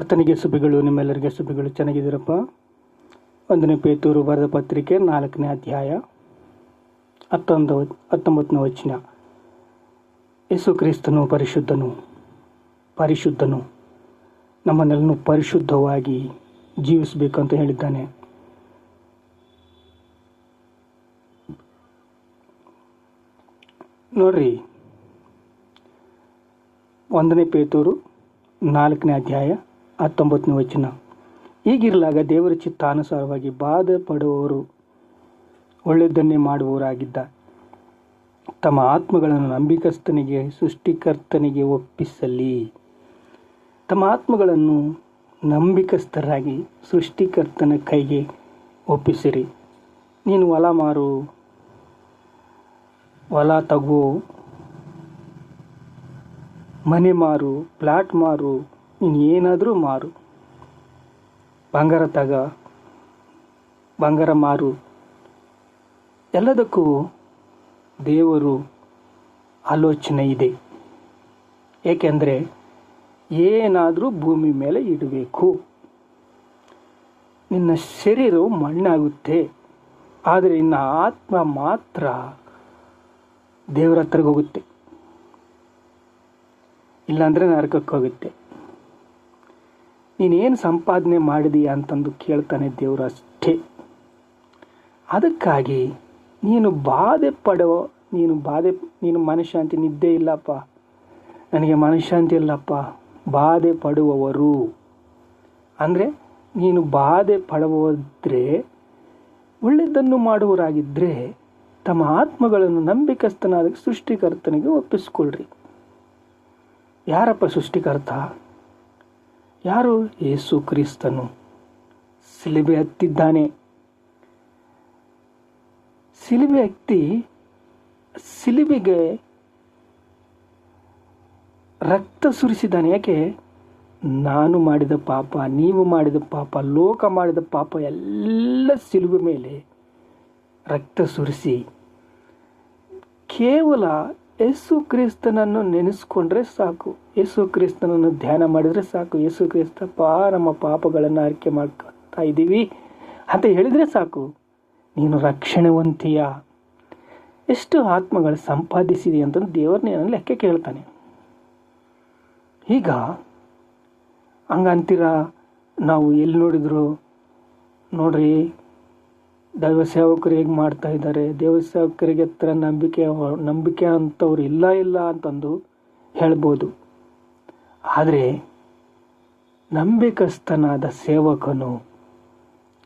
ಕರ್ತನಿಗೆ ಸುಬಿಗಳು ನಿಮ್ಮೆಲ್ಲರಿಗೆ ಸುಬಿಗಳು ಚೆನ್ನಾಗಿದ್ದೀರಪ್ಪ? ಒಂದನೇ ಪೇತೂರು ಬರೆದ ಪತ್ರಿಕೆ ನಾಲ್ಕನೇ ಅಧ್ಯಾಯ ಹತ್ತೊಂದು, ಹತ್ತೊಂಬತ್ತನೇ ವಚನ. ಯೇಸು ಕ್ರಿಸ್ತನು ಪರಿಶುದ್ಧನು ಪರಿಶುದ್ಧನು. ನಮ್ಮನ್ನೆಲ್ಲೂ ಪರಿಶುದ್ಧವಾಗಿ ಜೀವಿಸಬೇಕು ಅಂತ ಹೇಳಿದ್ದಾನೆ. ನೋಡ್ರಿ, ಒಂದನೇ ಪೇತೂರು ನಾಲ್ಕನೇ ಅಧ್ಯಾಯ ಹತ್ತೊಂಬತ್ತನೇ ವಚನ. ಹೀಗಿರಲಾಗ ದೇವರ ಚಿತ್ತಾನುಸಾರವಾಗಿ ಬಾಧೆ ಪಡುವವರು ಒಳ್ಳೆಯದನ್ನೇ ಮಾಡುವವರಾಗಿದ್ದ. ತಮ್ಮ ಆತ್ಮಗಳನ್ನು ನಂಬಿಕಸ್ತನಿಗೆ ಸೃಷ್ಟಿಕರ್ತನಿಗೆ ಒಪ್ಪಿಸಲಿ. ತಮ್ಮ ಆತ್ಮಗಳನ್ನು ನಂಬಿಕಸ್ಥರಾಗಿ ಸೃಷ್ಟಿಕರ್ತನ ಕೈಗೆ ಒಪ್ಪಿಸಿರಿ. ನೀನು ಹೊಲ ಮಾರು, ಹೊಲ ತಗೋ, ಮನೆ ಮಾರು, ಪ್ಲಾಟ್ ಮಾರು ನೀನು ಏನಾದರೂ ಮಾರು. ಬಂಗಾರ ತಗ, ಬಂಗಾರ ಮಾರು. ಎಲ್ಲದಕ್ಕೂ ದೇವರು ಆಲೋಚನೆ ಇದೆ. ಏಕೆಂದರೆ ಏನಾದರೂ ಭೂಮಿ ಮೇಲೆ ಇಡಬೇಕು. ನಿನ್ನ ಶರೀರವು ಮಣ್ಣಾಗುತ್ತೆ. ಆದರೆ ನಿನ್ನ ಆತ್ಮ ಮಾತ್ರ ದೇವರ ಹತ್ರಗೋಗುತ್ತೆ ಇಲ್ಲಾಂದರೆ ನರಕಕ್ಕೆ ಹೋಗುತ್ತೆ. ನೀನೇನು ಸಂಪಾದನೆ ಮಾಡಿದೀಯ ಅಂತಂದು ಕೇಳ್ತಾನೆ ದೇವರು ಅಷ್ಟೇ. ಅದಕ್ಕಾಗಿ ನೀನು ಬಾಧೆ ಪಡೋ, ನೀನು ಬಾಧೆ, ನೀನು ಮನಃಶಾಂತಿ, ನಿದ್ದೆ ಇಲ್ಲಪ್ಪ. ನನಗೆ ಮನಃಶಾಂತಿ ಇಲ್ಲಪ್ಪ. ಬಾಧೆ ಪಡುವವರು. ಅಂದರೆ ನೀನು ಬಾಧೆ ಪಡುವುದ್ರೆ, ಒಳ್ಳೆಯದನ್ನು ಮಾಡುವರಾಗಿದ್ದರೆ ತಮ್ಮ ಆತ್ಮಗಳನ್ನು ನಂಬಿಕಸ್ಥನಾದ ಸೃಷ್ಟಿಕರ್ತನಿಗೆ ಒಪ್ಪಿಸ್ಕೊಳ್ರಿ. ಯಾರಪ್ಪ ಸೃಷ್ಟಿಕರ್ತ? ಯಾರು? ಯೇಸು ಕ್ರಿಸ್ತನು. ಸಿಲಿಬೆ ಹತ್ತಿದ್ದಾನೆ. ಸಿಲಿಬೆ ಹತ್ತಿ ಸಿಲಿಬೆಗೆ ರಕ್ತ ಸುರಿಸಿದ್ದಾನೆ. ಯಾಕೆ? ನಾನು ಮಾಡಿದ ಪಾಪ, ನೀವು ಮಾಡಿದ ಪಾಪ, ಲೋಕ ಮಾಡಿದ ಪಾಪ, ಎಲ್ಲ ಸಿಲುಬೆ ಮೇಲೆ ರಕ್ತ ಸುರಿಸಿ ಕೇವಲ ಯೇಸು ಕ್ರಿಸ್ತನನ್ನು ನೆನೆಸ್ಕೊಂಡ್ರೆ ಸಾಕು. ಯೇಸು ಕ್ರಿಸ್ತನನ್ನು ಧ್ಯಾನ ಮಾಡಿದರೆ ಸಾಕು. ಯೇಸು ಕ್ರಿಸ್ತಪ್ಪ ನಮ್ಮ ಪಾಪಗಳನ್ನು ಆಯ್ಕೆ ಮಾಡ್ಕೊತಾ ಇದ್ದೀವಿ. ಅಂತ ಹೇಳಿದರೆ ಸಾಕು. ನೀನು ರಕ್ಷಣೆವಂತೀಯ? ಎಷ್ಟು ಆತ್ಮಗಳು ಸಂಪಾದಿಸಿದೆ ಅಂತ ದೇವರನ್ನ ನಾನು ಲೆಕ್ಕ ಕೇಳ್ತಾನೆ. ಈಗ, ಹಂಗಂತೀರ? ನಾವು ಎಲ್ಲಿ ನೋಡಿದ್ರು, ನೋಡ್ರಿ ದೈವ ಸೇವಕರು ಹೇಗೆ ಮಾಡ್ತಾ ಇದ್ದಾರೆ? ದೇವ ಸೇವಕರಿಗೆ ಹತ್ರ ನಂಬಿಕೆ ನಂಬಿಕೆ ಅಂತವ್ರು ಇಲ್ಲ ಇಲ್ಲ ಅಂತಂದು ಹೇಳ್ಬೋದು. ಆದರೆ ನಂಬಿಕಸ್ಥನಾದ ಸೇವಕನು,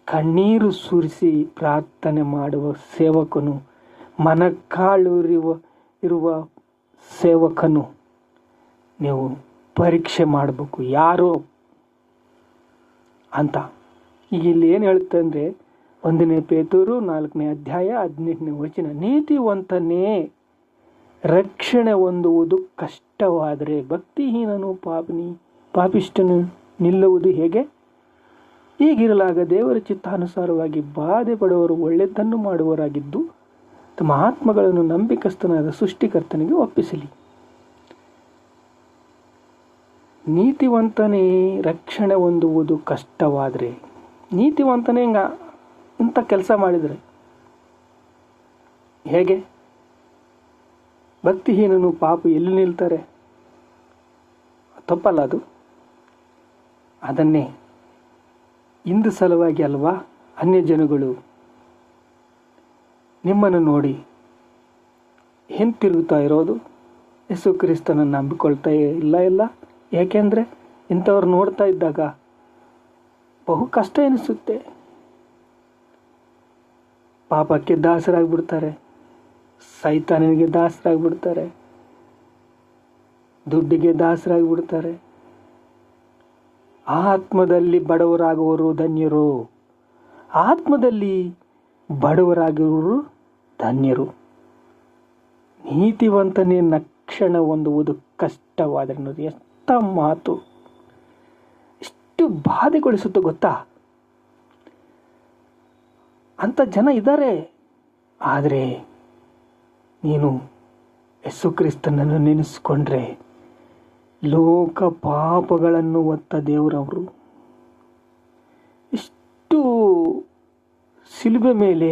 ಕಣ್ಣೀರು ಸುರಿಸಿ ಪ್ರಾರ್ಥನೆ ಮಾಡುವ ಸೇವಕನು ಮನಕಾಳುರಿವ ಇರುವ ಸೇವಕನು. ನೀವು ಪರೀಕ್ಷೆ ಮಾಡಬೇಕು ಯಾರೋ ಅಂತ. ಈಗ ಇಲ್ಲಿ ಏನು ಹೇಳುತ್ತೆ ಅಂದರೆ ಒಂದನೇ ಪೇತೂರು, ನಾಲ್ಕನೇ ಅಧ್ಯಾಯ, ಹದಿನೆಂಟನೇ ವಚನ. ನೀತಿವಂತನೇ, ರಕ್ಷಣೆ ಹೊಂದುವುದು ಕಷ್ಟವಾದರೆ ಭಕ್ತಿಹೀನನು ಪಾಪನಿ ಪಾಪಿಷ್ಟನು ನಿಲ್ಲುವುದು ಹೇಗೆ? ಈಗಿರಲಾಗ ದೇವರ ಚಿತ್ತಾನುಸಾರವಾಗಿ ಬಾಧೆ ಪಡುವವರು ಒಳ್ಳೆಯದನ್ನು ಮಾಡುವರಾಗಿದ್ದು ತಮ್ಮ ಆತ್ಮಗಳನ್ನು ನಂಬಿಕಸ್ಥನಾದ ಸೃಷ್ಟಿಕರ್ತನಿಗೆ ಒಪ್ಪಿಸಲಿ. ನೀತಿವಂತನೇ, ರಕ್ಷಣೆ ಹೊಂದುವುದು ಕಷ್ಟವಾದರೆ. ನೀತಿವಂತನೇ ಇಂಥ ಕೆಲಸ ಮಾಡಿದರೆ ಹೇಗೆ? ಭಕ್ತಿಹೀನನು ಪಾಪ ಎಲ್ಲಿ ನಿಲ್ತಾರೆ? ತಪ್ಪಲ್ಲ ಅದು. ಅದನ್ನೇ ಇಂದು ಸಲುವಾಗಿ ಅಲ್ವಾ ಅನ್ಯ ಜನಗಳು ನಿಮ್ಮನ್ನು ನೋಡಿ ಹಿಂತಿರುಗುತ್ತಾ ಇರೋದು? ಯೇಸು ಕ್ರಿಸ್ತನನ್ನು ನಂಬಿಕೊಳ್ತಾ ಇಲ್ಲ ಇಲ್ಲ. ಏಕೆಂದರೆ ಇಂಥವ್ರು ನೋಡ್ತಾ ಇದ್ದಾಗ ಬಹು ಕಷ್ಟ ಎನಿಸುತ್ತೆ. ಪಾಪಕ್ಕೆ ದಾಸರಾಗ್ಬಿಡ್ತಾರೆ. ಸೈತಾನನಿಗೆ ದಾಸರಾಗ್ಬಿಡ್ತಾರೆ. ದುಡ್ಡಿಗೆ ದಾಸರಾಗ್ಬಿಡ್ತಾರೆ. ಆತ್ಮದಲ್ಲಿ ಬಡವರಾಗುವವರು ಧನ್ಯರು. ಆತ್ಮದಲ್ಲಿ ಬಡವರಾಗಿರುವರು ಧನ್ಯರು. ನೀತಿವಂತನೇ ನಕ್ಷಣ ಹೊಂದುವುದು ಕಷ್ಟವಾದರೆ ಎಷ್ಟ ಎಷ್ಟು ಮಾತು. ಎಷ್ಟು ಬಾಧೆಗೊಳಿಸುತ್ತೋ ಗೊತ್ತಾ? ಅಂಥ ಜನ ಇದ್ದಾರೆ. ಆದರೆ ನೀನು ಯಸ್ಸು ಕ್ರಿಸ್ತನನ್ನು ನೆನೆಸ್ಕೊಂಡ್ರೆ ಲೋಕ ಪಾಪಗಳನ್ನು ಒತ್ತ ದೇವರವರು. ಇಷ್ಟು ಸಿಲುಬೆ ಮೇಲೆ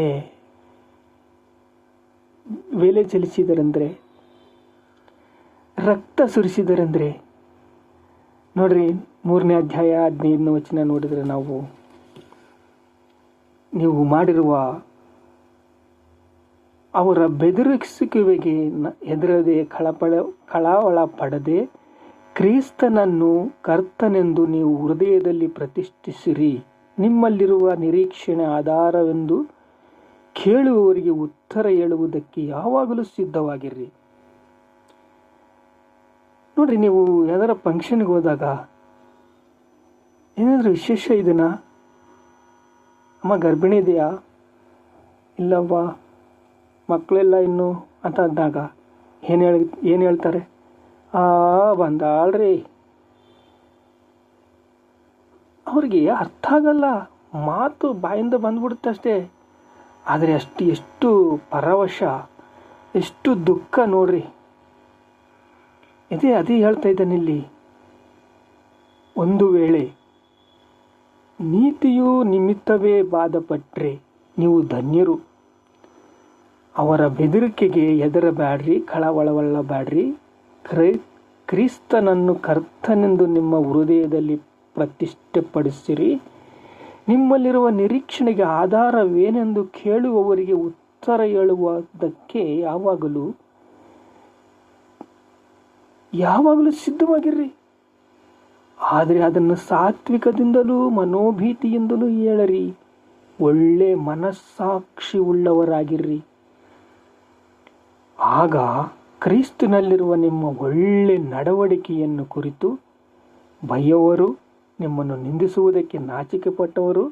ವೇಲೆ ಚಲಿಸಿದರೆಂದರೆ, ರಕ್ತ ಸುರಿಸಿದರೆಂದರೆ, ನೋಡ್ರಿ ಮೂರನೇ ಅಧ್ಯಾಯ ಹದಿನೈದನೇ ವಚನ ನೋಡಿದರೆ ನಾವು ನೀವು ಮಾಡಿರುವ ಅವರ ಬೆದರಿಸುವಿಕೆಗೆ ಹೆದರದೆ ಕಳಪಳ ಕಳವಳ ಪಡದೆ ಕ್ರಿಸ್ತನನ್ನು ಕರ್ತನೆಂದು ನೀವು ಹೃದಯದಲ್ಲಿ ಪ್ರತಿಷ್ಠಿಸಿರಿ. ನಿಮ್ಮಲ್ಲಿರುವ ನಿರೀಕ್ಷಣೆ ಆಧಾರವೆಂದು ಕೇಳುವವರಿಗೆ ಉತ್ತರ ಹೇಳುವುದಕ್ಕೆ ಯಾವಾಗಲೂ ಸಿದ್ಧವಾಗಿರ್ರಿ ನೋಡ್ರಿ, ನೀವು ಯಾವ್ದಾರ ಫಂಕ್ಷನ್ಗೆ ಹೋದಾಗ ಏನಾದರೂ ವಿಶೇಷ ಇದನ್ನ ಅಮ್ಮ ಗರ್ಭಿಣಿ ಇದೆಯಾ? ಇಲ್ಲವ್ವ? ಮಕ್ಕಳೆಲ್ಲ ಇನ್ನು ಅಂತ ಅಂದಾಗ ಏನು ಹೇಳಿ, ಏನು ಹೇಳ್ತಾರೆ? ಆ ಬಂದಾಳ್ರಿ ಅವ್ರಿಗೆ ಅರ್ಥ ಆಗಲ್ಲ. ಮಾತು ಬಾಯಿಂದ ಬಂದ್ಬಿಡುತ್ತೆ ಅಷ್ಟೇ. ಆದರೆ ಅಷ್ಟು, ಎಷ್ಟು ಪರವಶ, ಎಷ್ಟು ದುಃಖ ನೋಡ್ರಿ. ಇದೇ ಅದೇ ಹೇಳ್ತಾ ಇದ್ದಾನೆ ಇಲ್ಲಿ. ಒಂದು ವೇಳೆ ನೀತಿಯು ನಿಮಿತ್ತವೇ ಬಾಧಪಟ್ಟರೆ ನೀವು ಧನ್ಯರು. ಅವರ ಬೆದರಿಕೆಗೆ ಎದರಬ್ಯಾಡ್ರಿ ಕಳವಳವಳ್ಳಬೇಡ್ರಿ ಕ್ರೈ, ಕ್ರಿಸ್ತನನ್ನು ಕರ್ತನೆಂದು ನಿಮ್ಮ ಹೃದಯದಲ್ಲಿ ಪ್ರತಿಷ್ಠೆಪಡಿಸಿರಿ. ನಿಮ್ಮಲ್ಲಿರುವ ನಿರೀಕ್ಷಣೆಗೆ ಆಧಾರವೇನೆಂದು ಕೇಳುವವರಿಗೆ ಉತ್ತರ ಹೇಳುವುದಕ್ಕೆ ಯಾವಾಗಲೂ ಯಾವಾಗಲೂ ಸಿದ್ಧವಾಗಿರ್ರಿ. ಆದರೆ ಅದನ್ನು ಸಾತ್ವಿಕದಿಂದಲೂ ಮನೋಭೀತಿಯಿಂದಲೂ ಹೇಳರಿ. ಒಳ್ಳೆ ಮನಸ್ಸಾಕ್ಷಿ ಉಳ್ಳವರಾಗಿರ್ರಿ. ಆಗ ಕ್ರಿಸ್ತನಲ್ಲಿರುವ ನಿಮ್ಮ ಒಳ್ಳೆ ನಡವಳಿಕೆಯನ್ನು ಕುರಿತು ಬಯ್ಯವರು, ನಿಮ್ಮನ್ನು ನಿಂದಿಸುವುದಕ್ಕೆ ನಾಚಿಕೆ ಪಟ್ಟವರು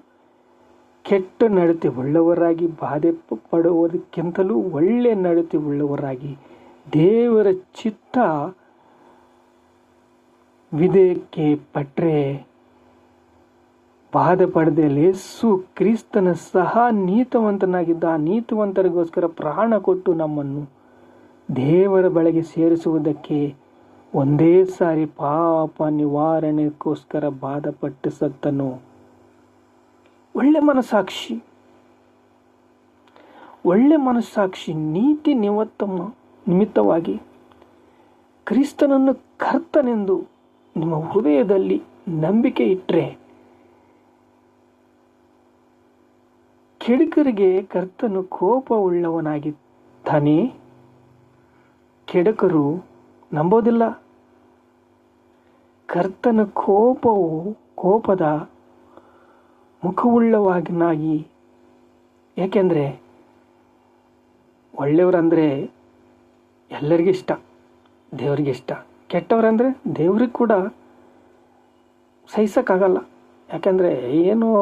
ಕೆಟ್ಟ ನಡತೆ ಉಳ್ಳವರಾಗಿ ಬಾಧೆ ಪಡುವುದಕ್ಕಿಂತಲೂ ಒಳ್ಳೆ ನಡತೆ ಉಳ್ಳವರಾಗಿ ದೇವರ ಚಿತ್ತ ವಿಧೇಯಕ್ಕೆ ಬಾಧೆ ಪಡೆದ ಲೇಸು ಕ್ರಿಸ್ತನ ಸಹ ನೀತವಂತನಾಗಿದ್ದ ಆ ನೀತವಂತರಿಗೋಸ್ಕರ ಪ್ರಾಣ ಕೊಟ್ಟು ನಮ್ಮನ್ನು ದೇವರ ಬಳಿಗೆ ಸೇರಿಸುವುದಕ್ಕೆ ಒಂದೇ ಸಾರಿ ಪಾಪ ನಿವಾರಣೆಗೋಸ್ಕರ ಬಾಧಪಟ್ಟು ಸತ್ತನು ಒಳ್ಳೆ ಮನಸ್ಸಾಕ್ಷಿ. ಒಳ್ಳೆ ಮನಸ್ಸಾಕ್ಷಿ, ನೀತಿ ನಿವತ್ತಮ್ಮ ನಿಮಿತ್ತವಾಗಿ ಕ್ರಿಸ್ತನನ್ನು ಕರ್ತನೆಂದು ನಿಮ್ಮ ಹೃದಯದಲ್ಲಿ ನಂಬಿಕೆ ಇಟ್ಟರೆ ಕೆಡುಕರಿಗೆ ಕರ್ತನು ಕೋಪವುಳ್ಳವನಾಗಿದ್ದಾನೆ. ಕೆಡಕರು ನಂಬೋದಿಲ್ಲ. ಕರ್ತನ ಕೋಪವು ಕೋಪದ ಮುಖವುಳ್ಳವಾಗಿನಾಗಿ ಯಾಕೆಂದರೆ ಒಳ್ಳೆಯವರಂದರೆ ಎಲ್ಲರಿಗೂ ಇಷ್ಟ, ದೇವರಿಗೆ ಇಷ್ಟ. ಕೆಟ್ಟವರಂದರೆ ದೇವ್ರಿಗೆ ಕೂಡ ಸಹಿಸೋಕ್ಕಾಗಲ್ಲ. ಯಾಕೆಂದರೆ ಏನು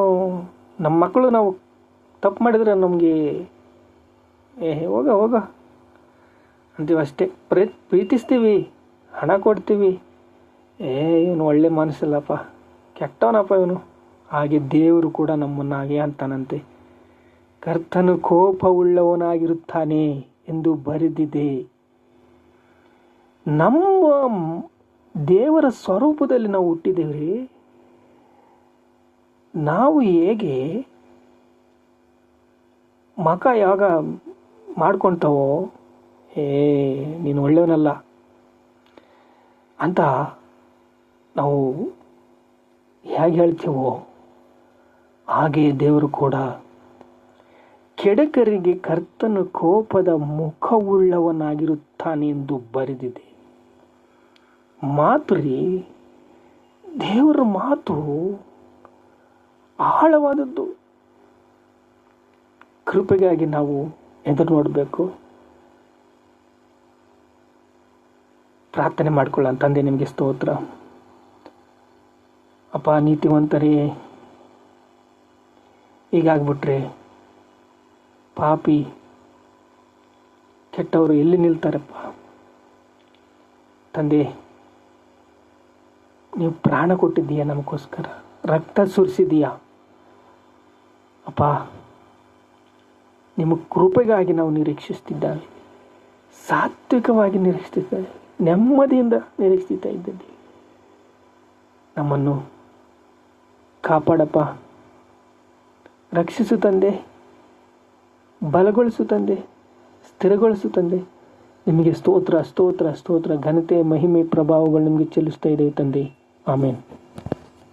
ನಮ್ಮ ಮಕ್ಕಳು ನಾವು ತಪ್ಪು ಮಾಡಿದರೆ ನಮಗೆ ಏ, ಹೋಗ ಹೋಗ. ಅಂತೀವಿ ಅಷ್ಟೇ. ಪ್ರೀ, ಪ್ರೀತಿಸ್ತೀವಿ, ಹಣ ಕೊಡ್ತೀವಿ. ಏ, ಇವನು ಒಳ್ಳೆ ಮನಸ್ಸಿಲ್ಲಪ್ಪ. ಕೆಟ್ಟವನಪ್ಪ ಇವನು. ಹಾಗೆ ದೇವರು ಕೂಡ ನಮ್ಮನ್ನು ಹಾಗೆ ಅಂತಾನಂತೆ. ಕರ್ತನು ಕೋಪವುಳ್ಳವನಾಗಿರುತ್ತಾನೆ ಎಂದು ಬರೆದಿದೆ. ನಮ್ಮ ದೇವರ ಸ್ವರೂಪದಲ್ಲಿ ನಾವು ಹುಟ್ಟಿದ್ದೇವೆ. ನಾವು ಹೇಗೆ ಮಕ ಯಾವಾಗ ಮಾಡ್ಕೊಳ್ತಾವೋ ಏ, ನೀನು ಒಳ್ಳೆಯವನಲ್ಲ ಅಂತ ನಾವು ಹೇಗೆ ಹೇಳ್ತೀವೋ, ಹಾಗೆ ದೇವರು ಕೂಡ ಕೆಡಕರಿಗೆ ಕರ್ತನ ಕೋಪದ ಮುಖವುಳ್ಳವನಾಗಿರುತ್ತಾನೆ ಎಂದು ಬರೆದಿದೆ. ಮಾತು ರೀ ದೇವರ ಮಾತು ಆಳವಾದದ್ದು. ಕೃಪೆಗಾಗಿ ನಾವು ಎದುರು ನೋಡಬೇಕು. ಪ್ರಾರ್ಥನೆ ಮಾಡ್ಕೊಳ್ಳ ತಂದೆ, ನಿಮಗೆ ಸ್ತೋತ್ರ. ಅಪ್ಪ, ನೀತಿವಂತರೇ, ಹೀಗಾಗ್ಬಿಟ್ರೆ ಪಾಪಿ ಕೆಟ್ಟವರು ಎಲ್ಲಿ ನಿಲ್ತಾರಪ್ಪ? ತಂದೆ ನೀವು ಪ್ರಾಣ ಕೊಟ್ಟಿದ್ದೀಯಾ ನಮಗೋಸ್ಕರ? ರಕ್ತ ಸುರಿಸಿದೀಯಾ ಅಪ್ಪ ನಿಮ್ಮ ಕೃಪೆಗಾಗಿ ನಾವು ನಿರೀಕ್ಷಿಸ್ತಿದ್ದಾವೆ. ಸಾತ್ವಿಕವಾಗಿ ನಿರೀಕ್ಷಿಸ್ತಿದ್ದೇವೆ. ನೆಮ್ಮದಿಯಿಂದ ನಿರೀಕ್ಷಿಸ್ತಾ ಇದ್ದೀವಿ ನಮ್ಮನ್ನು ಕಾಪಾಡಪ್ಪ. ರಕ್ಷಿಸು ತಂದೆ. ಬಲಗೊಳಿಸು ತಂದೆ. ಸ್ಥಿರಗೊಳಿಸು ತಂದೆ. ನಿಮಗೆ ಸ್ತೋತ್ರ ಸ್ತೋತ್ರ ಸ್ತೋತ್ರ. ಘನತೆ, ಮಹಿಮೆ, ಪ್ರಭಾವಗಳು ನಿಮಗೆ ಚೆಲ್ಲಿಸ್ತಾ ಇದೆ ತಂದೆ. Amin.